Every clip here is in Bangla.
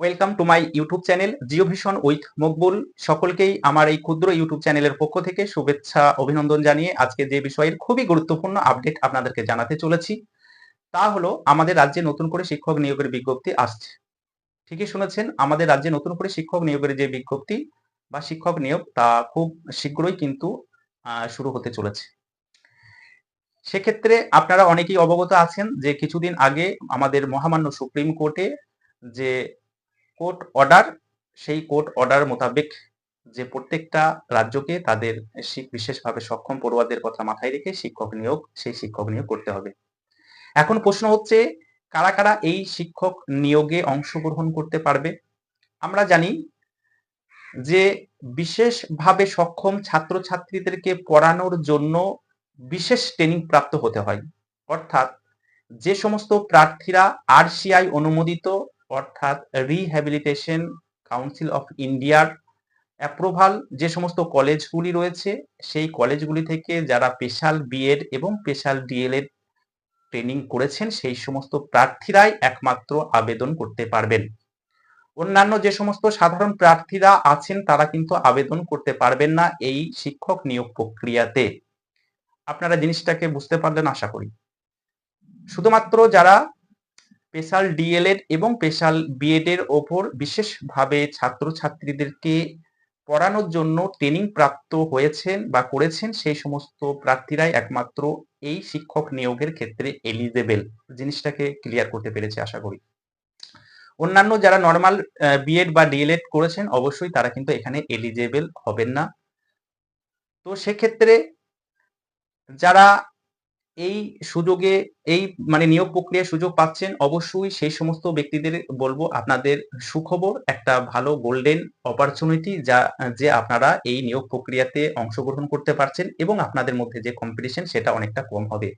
Welcome to my YouTube channel geo vision with Maqbool সকলকেই আমার এই ক্ষুদ্র ইউটিউব চ্যানেলের পক্ষ থেকে শুভেচ্ছা, অভিনন্দন জানিয়ে আজকে যে বিষয়ের খুবই গুরুত্বপূর্ণ আপডেট আপনাদেরকে জানাতে চলেছি, তা হলো আমাদের রাজ্যে নতুন করে শিক্ষক নিয়োগের বিজ্ঞপ্তি আসছে। ঠিকই শুনেছেন, আমাদের রাজ্যে নতুন করে শিক্ষক নিয়োগের যে বিজ্ঞপ্তি বা শিক্ষক নিয়োগ, তা খুব শীঘ্রই কিন্তু শুরু হতে চলেছে। সেক্ষেত্রে আপনারা অনেকেই অবগত আছেন যে কিছুদিন আগে আমাদের মহামান্য সুপ্রিম কোর্টে যে কোর্ট অর্ডার, সেই কোর্ট অর্ডার মোতাবেক যে প্রত্যেকটা রাজ্যকে তাদের বিশেষভাবে সক্ষম পড়ুয়াদের কথা মাথায় রেখে শিক্ষক নিয়োগ, সেই শিক্ষক নিয়োগ করতে হবে। এখন প্রশ্ন হচ্ছে, কারা কারা এই শিক্ষক নিয়োগে অংশগ্রহণ করতে পারবে? আমরা জানি যে বিশেষভাবে সক্ষম ছাত্রছাত্রীদেরকে পড়ানোর জন্য বিশেষ ট্রেনিং প্রাপ্ত হতে হয়। অর্থাৎ যে সমস্ত প্রার্থীরা আরসিআই অনুমোদিত অর্থাৎ রিহ্যাবিলিটেশন কাউন্সিল অফ ইন্ডিয়ার অ্যাপ্রুভাল যে সমস্ত কলেজগুলি রয়েছে, সেই কলেজগুলি থেকে যারা স্পেশাল বিএড এবং special D El Ed training করেছেন, সেই সমস্ত প্রার্থীরাই একমাত্র আবেদন করতে পারবেন। অন্যান্য যে সমস্ত সাধারণ প্রার্থীরা আছেন, তারা কিন্তু আবেদন করতে পারবেন না এই শিক্ষক নিয়োগ প্রক্রিয়াতে। আপনারা জিনিসটাকে বুঝতে পারলেন, আশা করি। শুধুমাত্র যারা স্পেশাল ডিএলএড এবং স্পেশাল বিএড এর ওপর বিশেষভাবে ছাত্রছাত্রীদেরকে পড়ানোর জন্য ট্রেনিং প্রাপ্ত হয়েছেন বা করেছেন, সেই সমস্ত প্রার্থীরাই একমাত্র এই শিক্ষক নিয়োগের ক্ষেত্রে এলিজেবেল জিনিসটাকে ক্লিয়ার করতে পেরেছে, আশা করি। অন্যান্য যারা নর্মাল বিএড বা ডিএলএড করেছেন, অবশ্যই তারা কিন্তু এখানে এলিজেবল হবেন না। তো সেক্ষেত্রে যারা এই সুযোগে, এই মানে নিয়োগ প্রক্রিয়ার সুযোগ পাচ্ছেন, অবশ্যই সেই সমস্ত ব্যক্তিদের বলব আপনাদের সুখবর, একটা ভালো গোল্ডেন অপরচুনিটি যা, যে আপনারা এই নিয়োগ প্রক্রিয়াতে অংশগ্রহণ করতে পারছেন এবং আপনাদের মধ্যে যে কম্পিটিশন সেটা অনেকটা কম হবে।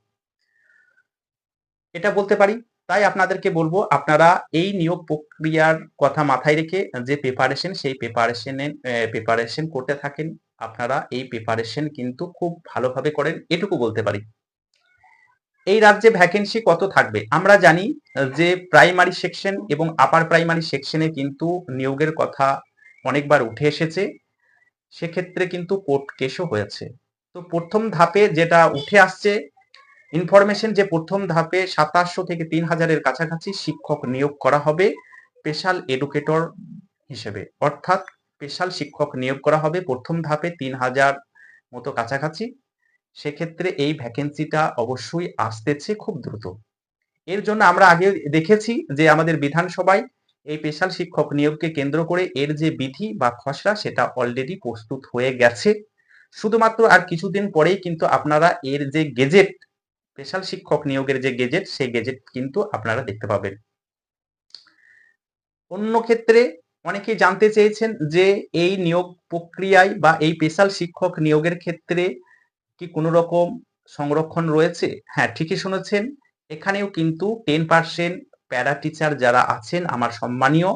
এটা বলতে পারি, তাই আপনাদেরকে বলব, আপনারা এই নিয়োগ প্রক্রিয়ার কথা মাথায় রেখে যে প্রিপারেশন সেই প্রিপারেশনে প্রিপারেশন করতে থাকেন, আপনারা এই প্রিপারেশন কিন্তু খুব ভালোভাবে করেন, এটুকু বলতে পারি। এই রাজ্যে ভ্যাকেন্সি কত থাকবে? আমরা জানি যে প্রাইমারি সেকশন এবং আপার প্রাইমারি সেকশনে কিন্তু নিয়োগের কথা অনেকবার উঠে এসেছে। সেক্ষেত্রে কিন্তু কোর্ট কেসও হয়েছে। তো প্রথম ধাপে যেটা উঠে আসছে ইনফরমেশন যে প্রথম ধাপে সাতাশশো থেকে তিন হাজারের কাছাকাছি শিক্ষক নিয়োগ করা হবে স্পেশাল এডুকেটর হিসেবে। অর্থাৎ স্পেশাল শিক্ষক নিয়োগ করা হবে প্রথম ধাপে তিন হাজার মতো কাছাকাছি। সেক্ষেত্রে এই ভ্যাকেন্সিটা অবশ্যই আসতেছে খুব দ্রুত। এর জন্য আমরা আগে দেখেছি যে আমাদের বিধানসভায় এই স্পেশাল শিক্ষক নিয়োগকে কেন্দ্র করে এর যে বিধি বা খসড়া সেটা অলরেডি প্রস্তুত হয়ে গেছে। শুধুমাত্র আর কিছুদিন পরেই কিন্তু আপনারা এর যে গেজেট স্পেশাল শিক্ষক নিয়োগের যে গেজেট সেই গেজেট কিন্তু আপনারা দেখতে পাবেন। অন্য ক্ষেত্রে অনেকেই জানতে চেয়েছেন যে এই নিয়োগ প্রক্রিয়ায় বা এই স্পেশাল শিক্ষক নিয়োগের ক্ষেত্রে কি কোনো রকম সংরক্ষণ রয়েছে? হ্যাঁ ঠিকই শুনেছেন। এখানেও কিন্তু টেন পার্সেন্ট প্যারা টিচার যারা আছেন, আমার সম্মানীয়,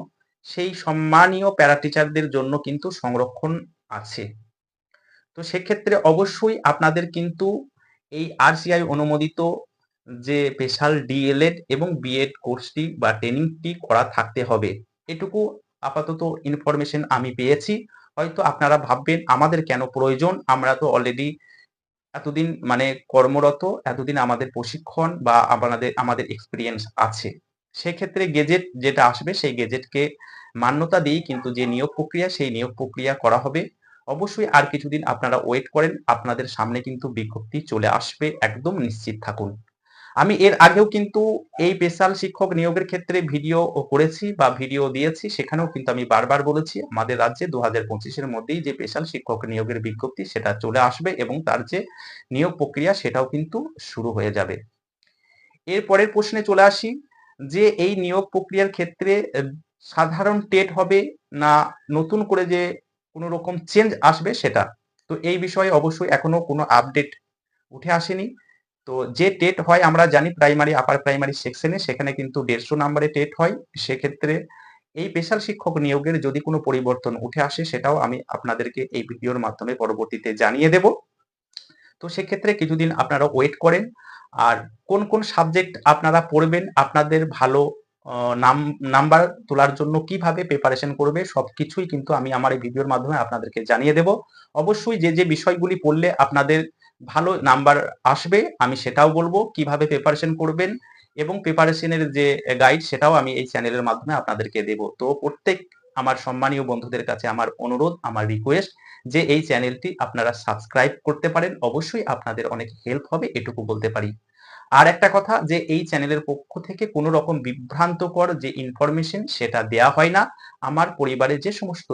সেই সম্মানীয় প্যারা টিচারদের জন্য কিন্তু সংরক্ষণ আছে। তো সেক্ষেত্রে অবশ্যই আপনাদের কিন্তু এই আরসিআই অনুমোদিত যে স্পেশাল ডিএলএড এবং বিএড কোর্সটি বা ট্রেনিংটি করা থাকতে হবে। এটুকু আপাতত ইনফরমেশন আমি পেয়েছি। হয়তো আপনারা ভাববেন, আমাদের কেন প্রয়োজন? আমরা তো অলরেডি এতদিন মানে কর্মরত, এতদিন আমাদের প্রশিক্ষণ বা আমাদের আমাদের এক্সপিরিয়েন্স আছে। সেক্ষেত্রে গেজেট যেটা আসবে, সেই গেজেটকে মান্যতা দিয়ে কিন্তু যে নিয়োগ প্রক্রিয়া, সেই নিয়োগ প্রক্রিয়া করা হবে। অবশ্যই আর কিছুদিন আপনারা ওয়েট করেন, আপনাদের সামনে কিন্তু বিজ্ঞপ্তি চলে আসবে, একদম নিশ্চিত থাকুন। আমি এর আগেও কিন্তু এই স্পেশাল শিক্ষক নিয়োগের ক্ষেত্রে ভিডিও করেছি বা ভিডিও দিয়েছি, সেখানেও কিন্তু আমি বারবার বলেছি, আমাদের রাজ্যে দু হাজার পঁচিশের মধ্যেই যে স্পেশাল শিক্ষক নিয়োগের বিজ্ঞপ্তি সেটা চলে আসবে এবং তার যে নিয়োগ প্রক্রিয়া সেটাও কিন্তু শুরু হয়ে যাবে। এর পরের প্রশ্নে চলে আসি, যে এই নিয়োগ প্রক্রিয়ার ক্ষেত্রে সাধারণ টেট হবে না নতুন করে যে কোনো রকম চেঞ্জ আসবে সেটা? তো এই বিষয়ে অবশ্যই এখনও কোনো আপডেট উঠে আসেনি। তো যে টেট হয়, আমরা জানি প্রাইমারি, আপার প্রাইমারি সেকশনে, সেখানে কিন্তু দেড়শো নাম্বারে টেট হয়। সেক্ষেত্রে এই স্পেশাল শিক্ষক নিয়োগের যদি কোনো পরিবর্তন উঠে আসে, সেটাও আমি আপনাদেরকে এই ভিডিওর মাধ্যমে পরবর্তীতে জানিয়ে দেব। তো সেক্ষেত্রে কিছুদিন আপনারা ওয়েট করেন। আর কোন কোন সাবজেক্ট আপনারা পড়বেন, আপনাদের ভালো নাম নাম্বার তোলার জন্য কীভাবে প্রিপারেশন করবে, সবকিছুই কিন্তু আমি আমার এই ভিডিওর মাধ্যমে আপনাদেরকে জানিয়ে দেব। অবশ্যই যে যে বিষয়গুলি পড়লে আপনাদের ভালো নাম্বার আসবে, আমি সেটাও বলব, কীভাবে প্রিপারেশন করবেন এবং প্রিপারেশনের যে গাইড সেটাও আমি এই চ্যানেলের মাধ্যমে আপনাদেরকে দেব। তো প্রত্যেক আমার সম্মানীয় বন্ধুদের কাছে আমার অনুরোধ, আমার রিকোয়েস্ট যে এই চ্যানেলটি আপনারা সাবস্ক্রাইব করতে পারেন। অবশ্যই আপনাদের অনেক হেল্প হবে, এটুকু বলতে পারি। আর একটা কথা যে এই চ্যানেলের পক্ষ থেকে কোনো রকম বিভ্রান্তকর যে ইনফরমেশন সেটা দেয়া হয় না। আমার পরিবারে যে সমস্ত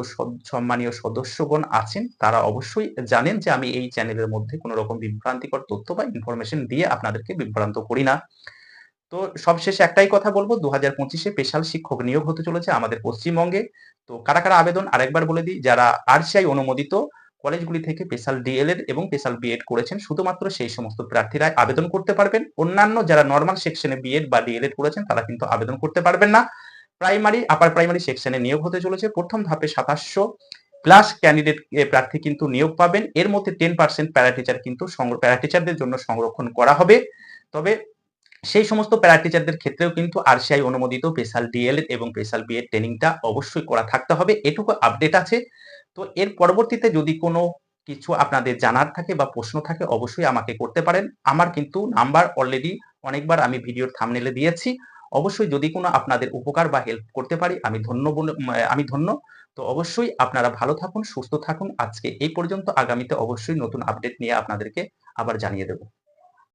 সম্মানীয় সদস্যগণ আছেন, তারা অবশ্যই জানেন যে আমি এই চ্যানেলের মধ্যে কোনো রকম বিভ্রান্তিকর তথ্য বা ইনফরমেশন দিয়ে আপনাদেরকে বিভ্রান্ত করি না। তো সবশেষে একটাই কথা বলব দু হাজার পঁচিশে স্পেশাল শিক্ষক নিয়োগ হতে চলেছে আমাদের পশ্চিমবঙ্গে। তো কারা কারা আবেদন? আরেকবার বলে দিই, যারা আরসিআই অনুমোদিত কলেজগুলি থেকে স্পেশাল ডিএলএড এবং স্পেশাল বিএড করেছেন। শুধুমাত্র সেই সমস্ত প্রার্থীরা আবেদন করতে পারবেন। অন্যান্য যারা নর্মাল সেকশনে বিএড বা ডিএলএড করেছেন, তারা কিন্তু আবেদন করতে পারবেন না। প্রাইমারি আপার প্রাইমারি সেকশনে নিয়োগ হতে চলেছে। প্রথম ধাপে সাতাশশো প্লাস ক্যান্ডিডেট প্রার্থী কিন্তু নিয়োগ পাবেন। এর মধ্যে টেন পার্সেন্ট প্যারাটিচার কিন্তু প্যারা টিচারদের জন্য সংরক্ষণ করা হবে। তবে সেই সমস্ত প্যারাটিচারদের ক্ষেত্রেও কিন্তু আরসিআই অনুমোদিত। স্পেশাল ডিএলএড এবং স্পেশাল বিএড ট্রেনিংটা অবশ্যই করা থাকতে হবে। এটুকু আপডেট আছে। তো এর পরবর্তীতে যদি কোনো কিছু আপনাদের জানার থাকে বা প্রশ্ন থাকে, অবশ্যই আমাকে করতে পারেন। আমার কিন্তু নাম্বার অলরেডি অনেকবার আমি ভিডিওর থামনেলে দিয়েছি। অবশ্যই যদি কোনো আপনাদের উপকার বা হেল্প করতে পারি, আমি ধন্য আমি ধন্য। তো অবশ্যই আপনারা ভালো থাকুন, সুস্থ থাকুন। আজকে এই পর্যন্ত। আগামীতে অবশ্যই নতুন আপডেট নিয়ে আপনাদেরকে আবার জানিয়ে দেবো।